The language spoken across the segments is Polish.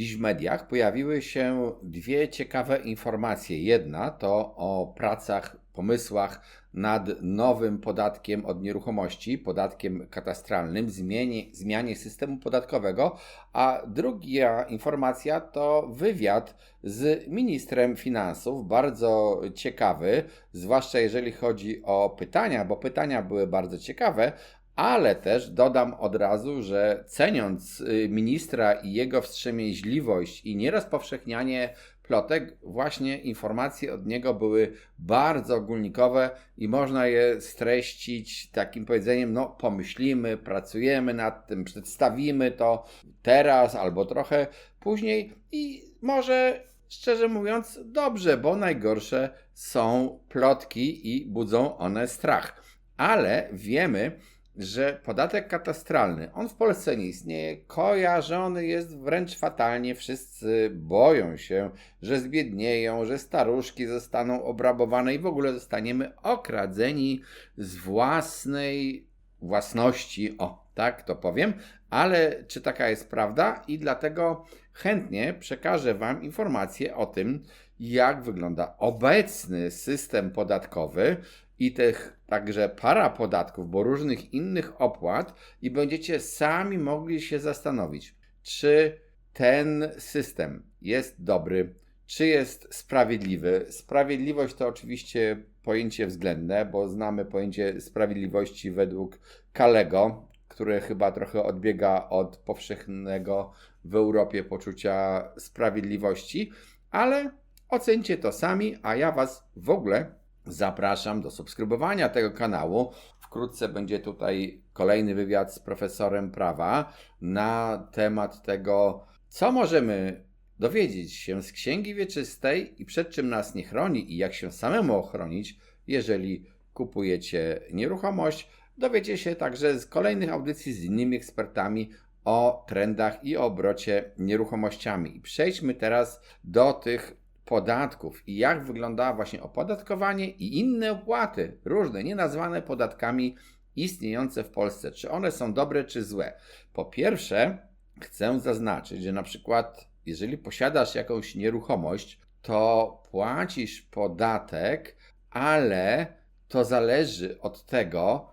Dziś w mediach pojawiły się dwie ciekawe informacje. Jedna to o pracach, pomysłach nad nowym podatkiem od nieruchomości, podatkiem katastralnym, zmianie, zmianie systemu podatkowego, a druga informacja to wywiad z ministrem finansów, bardzo ciekawy, zwłaszcza jeżeli chodzi o pytania, bo pytania były bardzo ciekawe, ale też dodam od razu, że ceniąc y, ministra i jego wstrzemięźliwość i nierozpowszechnianie plotek, właśnie informacje od niego były bardzo ogólnikowe i można je streścić takim powiedzeniem: no, pomyślimy, pracujemy nad tym, przedstawimy to teraz albo trochę później i może szczerze mówiąc, dobrze, bo najgorsze są plotki i budzą one strach. Ale wiemy, że podatek katastralny, on w Polsce nie istnieje, kojarzony jest wręcz fatalnie. Wszyscy boją się, że zbiednieją, że staruszki zostaną obrabowane i w ogóle zostaniemy okradzeni z własnej własności. O, tak to powiem, ale czy taka jest prawda? I dlatego chętnie przekażę Wam informacje o tym, jak wygląda obecny system podatkowy i tych także para podatków, bo różnych innych opłat, i będziecie sami mogli się zastanowić, czy ten system jest dobry, czy jest sprawiedliwy. Sprawiedliwość to oczywiście pojęcie względne, bo znamy pojęcie sprawiedliwości według Kalego, które chyba trochę odbiega od powszechnego w Europie poczucia sprawiedliwości, ale ocencie to sami, a ja Was w ogóle Zapraszam do subskrybowania tego kanału. Wkrótce będzie tutaj kolejny wywiad z profesorem prawa na temat tego, co możemy dowiedzieć się z Księgi Wieczystej i przed czym nas nie chroni i jak się samemu ochronić, jeżeli kupujecie nieruchomość. Dowiecie się także z kolejnych audycji z innymi ekspertami o trendach i obrocie nieruchomościami. Przejdźmy teraz do tych podatków i jak wygląda właśnie opodatkowanie i inne opłaty, różne, nienazwane podatkami istniejące w Polsce. Czy one są dobre, czy złe? Po pierwsze, chcę zaznaczyć, że na przykład, jeżeli posiadasz jakąś nieruchomość, to płacisz podatek, ale to zależy od tego,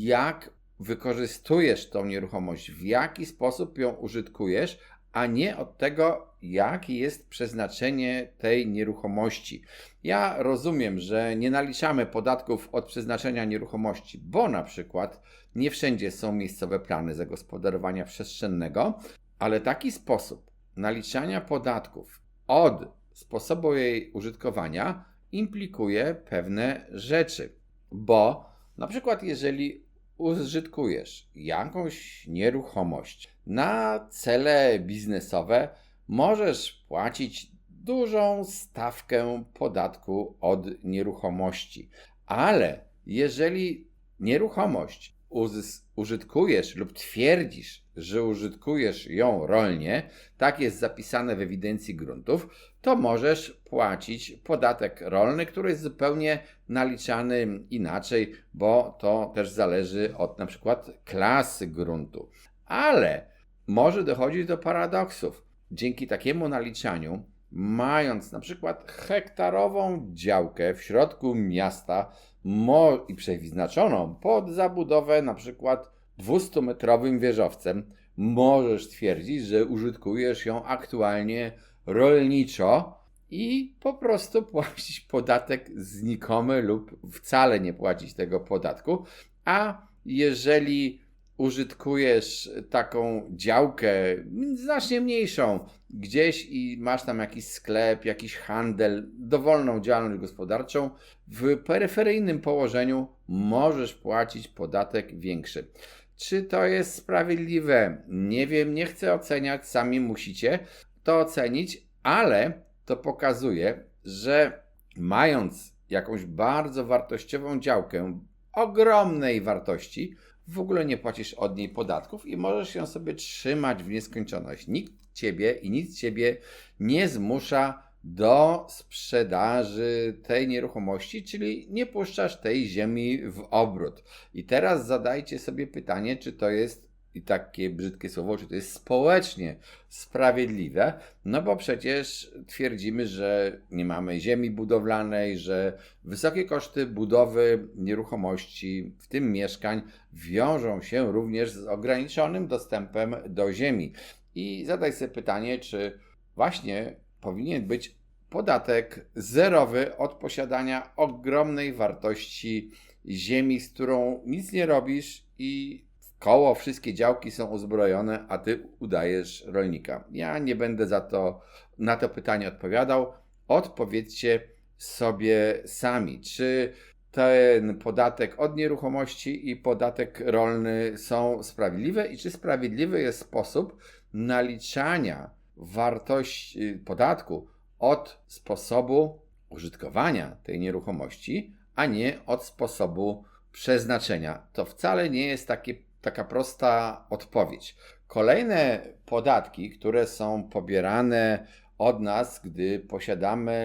jak wykorzystujesz tą nieruchomość, w jaki sposób ją użytkujesz, a nie od tego, jakie jest przeznaczenie tej nieruchomości. Ja rozumiem, że nie naliczamy podatków od przeznaczenia nieruchomości, bo na przykład nie wszędzie są miejscowe plany zagospodarowania przestrzennego, ale taki sposób naliczania podatków od sposobu jej użytkowania implikuje pewne rzeczy, bo na przykład jeżeli użytkujesz jakąś nieruchomość na cele biznesowe, możesz płacić dużą stawkę podatku od nieruchomości. Ale jeżeli nieruchomość użytkujesz lub twierdzisz, że użytkujesz ją rolnie, tak jest zapisane w ewidencji gruntów, to możesz płacić podatek rolny, który jest zupełnie naliczany inaczej, bo to też zależy od na przykład klasy gruntu. Ale może dochodzić do paradoksów. Dzięki takiemu naliczaniu, mając na przykład hektarową działkę w środku miasta i przeznaczoną pod zabudowę na przykład 200-metrowym wieżowcem, możesz twierdzić, że użytkujesz ją aktualnie rolniczo i po prostu płacić podatek znikomy lub wcale nie płacić tego podatku. A jeżeli użytkujesz taką działkę znacznie mniejszą gdzieś i masz tam jakiś sklep, jakiś handel, dowolną działalność gospodarczą, w peryferyjnym położeniu możesz płacić podatek większy. Czy to jest sprawiedliwe? Nie wiem, nie chcę oceniać, sami musicie to ocenić, ale to pokazuje, że mając jakąś bardzo wartościową działkę ogromnej wartości, w ogóle nie płacisz od niej podatków i możesz ją sobie trzymać w nieskończoność. Nikt ciebie i nic ciebie nie zmusza do sprzedaży tej nieruchomości, czyli nie puszczasz tej ziemi w obrót. I teraz zadajcie sobie pytanie, czy to jest i takie brzydkie słowo, czy to jest społecznie sprawiedliwe, no bo przecież twierdzimy, że nie mamy ziemi budowlanej, że wysokie koszty budowy nieruchomości, w tym mieszkań, wiążą się również z ograniczonym dostępem do ziemi. I zadaj sobie pytanie, czy właśnie powinien być podatek zerowy od posiadania ogromnej wartości ziemi, z którą nic nie robisz i koło wszystkie działki są uzbrojone, a ty udajesz rolnika. Ja nie będę za to na to pytanie odpowiadał. Odpowiedzcie sobie sami, czy ten podatek od nieruchomości i podatek rolny są sprawiedliwe i czy sprawiedliwy jest sposób naliczania wartości podatku od sposobu użytkowania tej nieruchomości, a nie od sposobu przeznaczenia. To wcale nie jest takie, taka prosta odpowiedź. Kolejne podatki, które są pobierane od nas, gdy posiadamy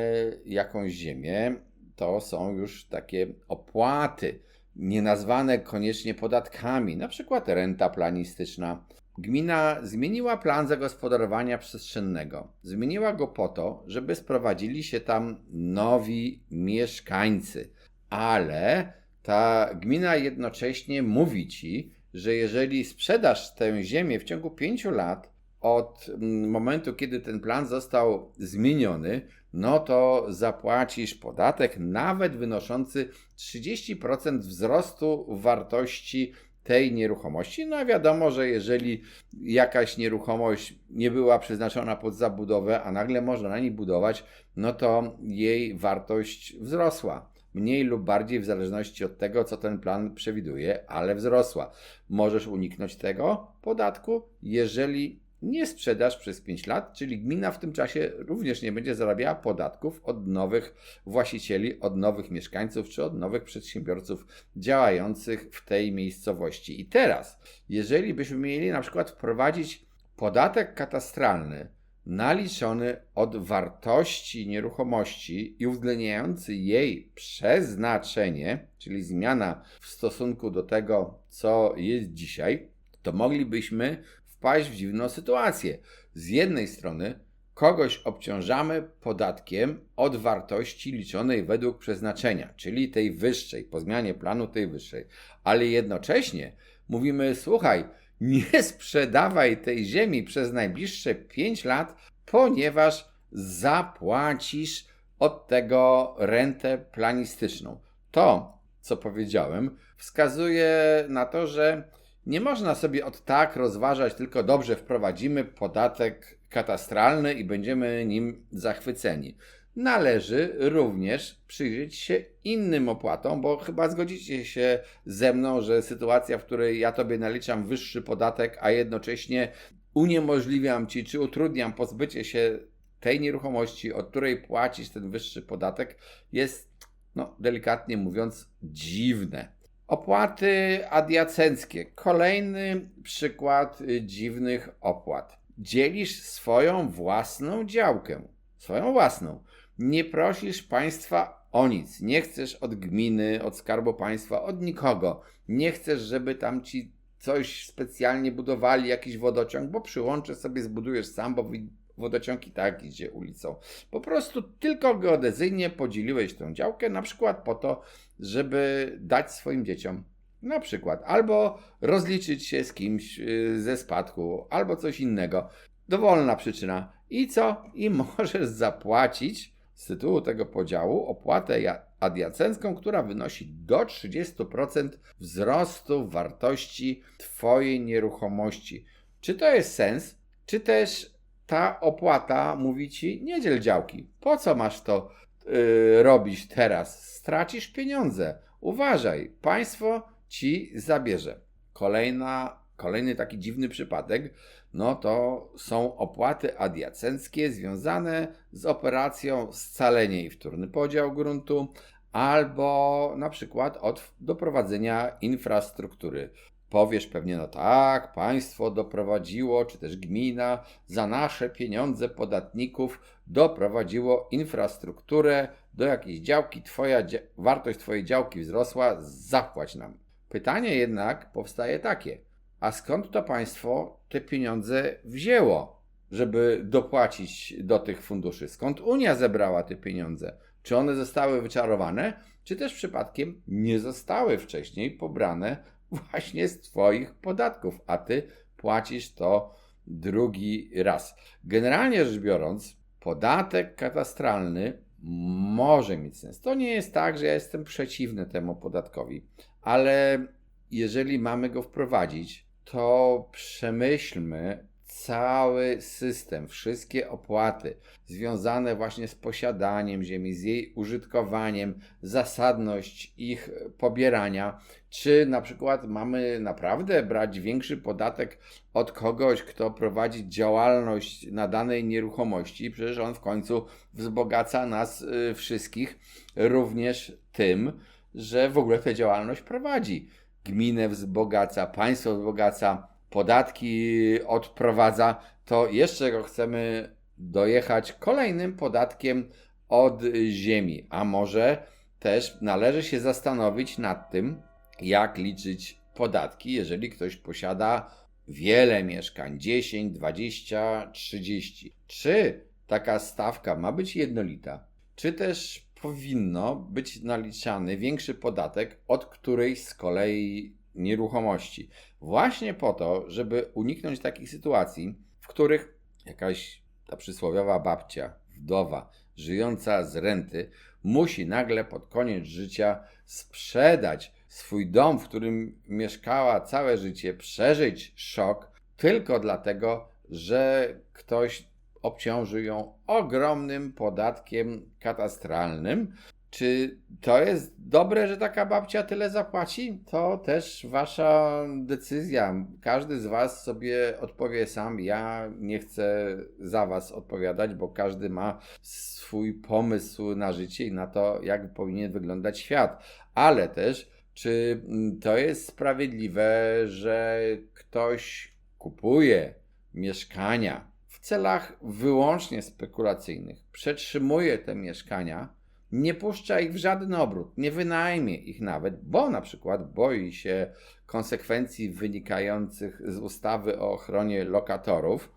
jakąś ziemię, to są już takie opłaty, nie nazwane koniecznie podatkami, na przykład renta planistyczna. Gmina zmieniła plan zagospodarowania przestrzennego. Zmieniła go po to, żeby sprowadzili się tam nowi mieszkańcy, ale ta gmina jednocześnie mówi ci, że jeżeli sprzedasz tę ziemię w ciągu pięciu lat od mm, momentu, kiedy ten plan został zmieniony, no to zapłacisz podatek nawet wynoszący 30% wzrostu wartości tej nieruchomości. No a wiadomo, że jeżeli jakaś nieruchomość nie była przeznaczona pod zabudowę, a nagle można na niej budować, no to jej wartość wzrosła mniej lub bardziej w zależności od tego, co ten plan przewiduje, ale wzrosła. Możesz uniknąć tego podatku, jeżeli nie sprzedasz przez 5 lat, czyli gmina w tym czasie również nie będzie zarabiała podatków od nowych właścicieli, od nowych mieszkańców czy od nowych przedsiębiorców działających w tej miejscowości. I teraz, jeżeli byśmy mieli na przykład wprowadzić podatek katastralny naliczony od wartości nieruchomości i uwzględniający jej przeznaczenie, czyli zmiana w stosunku do tego, co jest dzisiaj, to moglibyśmy wpaść w dziwną sytuację. Z jednej strony kogoś obciążamy podatkiem od wartości liczonej według przeznaczenia, czyli tej wyższej, po zmianie planu tej wyższej, ale jednocześnie mówimy: słuchaj, nie sprzedawaj tej ziemi przez najbliższe 5 lat, ponieważ zapłacisz od tego rentę planistyczną. To, co powiedziałem, wskazuje na to, że nie można sobie od tak rozważać, tylko dobrze wprowadzimy podatek katastralny i będziemy nim zachwyceni. Należy również przyjrzeć się innym opłatom, bo chyba zgodzicie się ze mną, że sytuacja, w której ja tobie naliczam wyższy podatek, a jednocześnie uniemożliwiam ci czy utrudniam pozbycie się tej nieruchomości, od której płacisz ten wyższy podatek, jest, no, delikatnie mówiąc, dziwne. Opłaty adiacenckie. Kolejny przykład dziwnych opłat. Dzielisz swoją własną działkę, swoją własną. Nie prosisz państwa o nic. Nie chcesz od gminy, od skarbu państwa, od nikogo. Nie chcesz, żeby tam ci coś specjalnie budowali, jakiś wodociąg, bo przyłącze sobie zbudujesz sam, bo wodociąg i tak idzie ulicą. Po prostu tylko geodezyjnie podzieliłeś tę działkę, na przykład po to, żeby dać swoim dzieciom na przykład, albo rozliczyć się z kimś y, ze spadku, albo coś innego. Dowolna przyczyna. I co? I możesz zapłacić z tytułu tego podziału opłatę adiacencką, która wynosi do 30% wzrostu wartości Twojej nieruchomości. Czy to jest sens? Czy też ta opłata mówi Ci, nie dziel działki. Po co masz to yy, robić teraz? Stracisz pieniądze. Uważaj, państwo Ci zabierze. Kolejna, kolejny taki dziwny przypadek no to są opłaty adiacenckie związane z operacją scalenie i wtórny podział gruntu, albo na przykład od doprowadzenia infrastruktury. Powiesz pewnie, no tak, państwo doprowadziło, czy też gmina za nasze pieniądze podatników doprowadziło infrastrukturę do jakiejś działki, twoja wartość twojej działki wzrosła, zapłać nam. Pytanie jednak powstaje takie, a skąd to państwo te pieniądze wzięło, żeby dopłacić do tych funduszy? Skąd Unia zebrała te pieniądze? Czy one zostały wyczarowane, czy też przypadkiem nie zostały wcześniej pobrane właśnie z Twoich podatków, a Ty płacisz to drugi raz. Generalnie rzecz biorąc, podatek katastralny może mieć sens. To nie jest tak, że ja jestem przeciwny temu podatkowi, ale jeżeli mamy go wprowadzić, to przemyślmy cały system, wszystkie opłaty związane właśnie z posiadaniem ziemi, z jej użytkowaniem, zasadność ich pobierania, czy na przykład mamy naprawdę brać większy podatek od kogoś, kto prowadzi działalność na danej nieruchomości, przecież on w końcu wzbogaca nas y, wszystkich, również tym, że w ogóle tę działalność prowadzi. Gminę wzbogaca, państwo wzbogaca, podatki odprowadza, to jeszcze go chcemy dojechać kolejnym podatkiem od ziemi. A może też należy się zastanowić nad tym, jak liczyć podatki, jeżeli ktoś posiada wiele mieszkań 10, 20, 30. Czy taka stawka ma być jednolita, czy też powinno być naliczany większy podatek od którejś z kolei nieruchomości. Właśnie po to, żeby uniknąć takich sytuacji, w których jakaś ta przysłowiowa babcia, wdowa, żyjąca z renty, musi nagle pod koniec życia sprzedać swój dom, w którym mieszkała całe życie, przeżyć szok tylko dlatego, że ktoś obciąży ją ogromnym podatkiem katastralnym, czy to jest dobre, że taka babcia tyle zapłaci? To też wasza decyzja. Każdy z was sobie odpowie sam. Ja nie chcę za was odpowiadać, bo każdy ma swój pomysł na życie i na to, jak powinien wyglądać świat. Ale też, czy to jest sprawiedliwe, że ktoś kupuje mieszkania w celach wyłącznie spekulacyjnych, przetrzymuje te mieszkania, nie puszcza ich w żaden obrót, nie wynajmie ich nawet, bo na przykład boi się konsekwencji wynikających z ustawy o ochronie lokatorów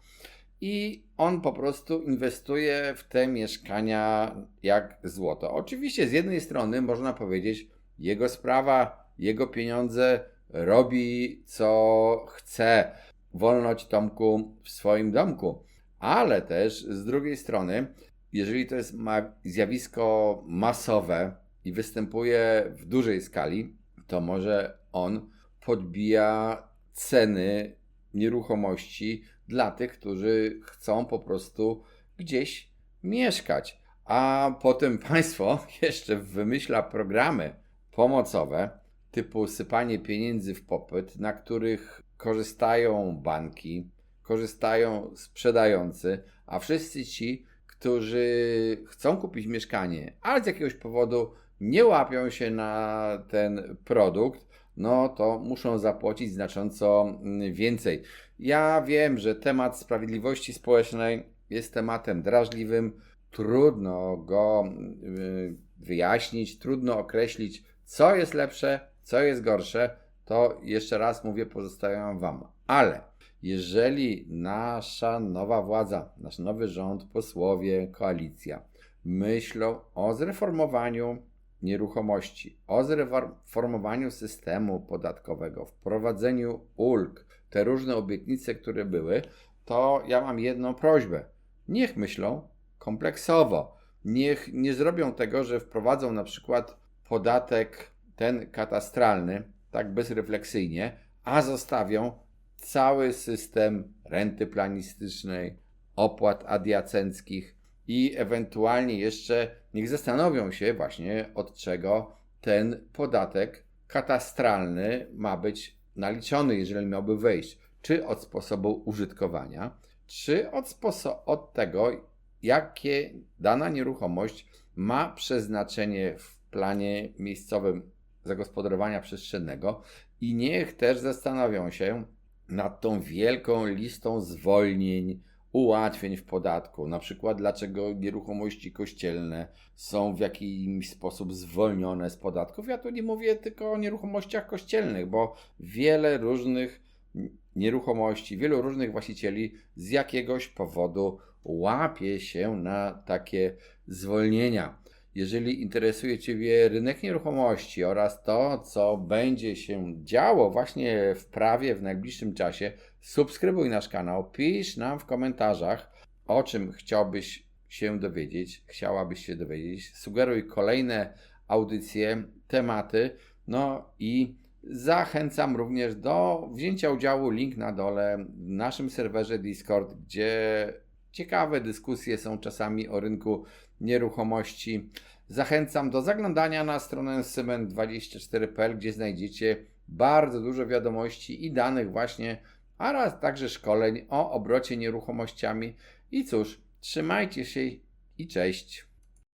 i on po prostu inwestuje w te mieszkania jak złoto. Oczywiście z jednej strony można powiedzieć, jego sprawa, jego pieniądze, robi co chce. Wolność Tomku w swoim domku. Ale też z drugiej strony jeżeli to jest ma zjawisko masowe i występuje w dużej skali, to może on podbija ceny nieruchomości dla tych, którzy chcą po prostu gdzieś mieszkać. A potem państwo jeszcze wymyśla programy pomocowe typu sypanie pieniędzy w popyt, na których korzystają banki, korzystają sprzedający, a wszyscy ci, którzy chcą kupić mieszkanie, ale z jakiegoś powodu nie łapią się na ten produkt, no to muszą zapłacić znacząco mm, więcej. Ja wiem, że temat sprawiedliwości społecznej jest tematem drażliwym, trudno go y, wyjaśnić, trudno określić, co jest lepsze, co jest gorsze. To jeszcze raz mówię, pozostawiam Wam. Ale jeżeli nasza nowa władza, nasz nowy rząd, posłowie, koalicja myślą o zreformowaniu nieruchomości, o zreformowaniu systemu podatkowego, wprowadzeniu ulg, te różne obietnice, które były, to ja mam jedną prośbę. Niech myślą kompleksowo. Niech nie zrobią tego, że wprowadzą na przykład podatek ten katastralny, tak bezrefleksyjnie, a zostawią cały system renty planistycznej, opłat adiacenckich i ewentualnie jeszcze niech zastanowią się właśnie od czego ten podatek katastralny ma być naliczony, jeżeli miałby wejść, czy od sposobu użytkowania, czy od, sposo- od tego, jakie dana nieruchomość ma przeznaczenie w planie miejscowym zagospodarowania przestrzennego. I niech też zastanowią się, nad tą wielką listą zwolnień, ułatwień w podatku. Na przykład, dlaczego nieruchomości kościelne są w jakiś sposób zwolnione z podatków. Ja tu nie mówię tylko o nieruchomościach kościelnych, bo wiele różnych nieruchomości, wielu różnych właścicieli z jakiegoś powodu łapie się na takie zwolnienia. Jeżeli interesuje Ciebie rynek nieruchomości oraz to, co będzie się działo właśnie w prawie w najbliższym czasie, subskrybuj nasz kanał, pisz nam w komentarzach, o czym chciałbyś się dowiedzieć, chciałabyś się dowiedzieć, sugeruj kolejne audycje, tematy, no i zachęcam również do wzięcia udziału, link na dole w naszym serwerze Discord, gdzie ciekawe dyskusje są czasami o rynku nieruchomości. Zachęcam do zaglądania na stronę cement24.pl, gdzie znajdziecie bardzo dużo wiadomości i danych właśnie, oraz także szkoleń o obrocie nieruchomościami. I cóż, trzymajcie się i cześć.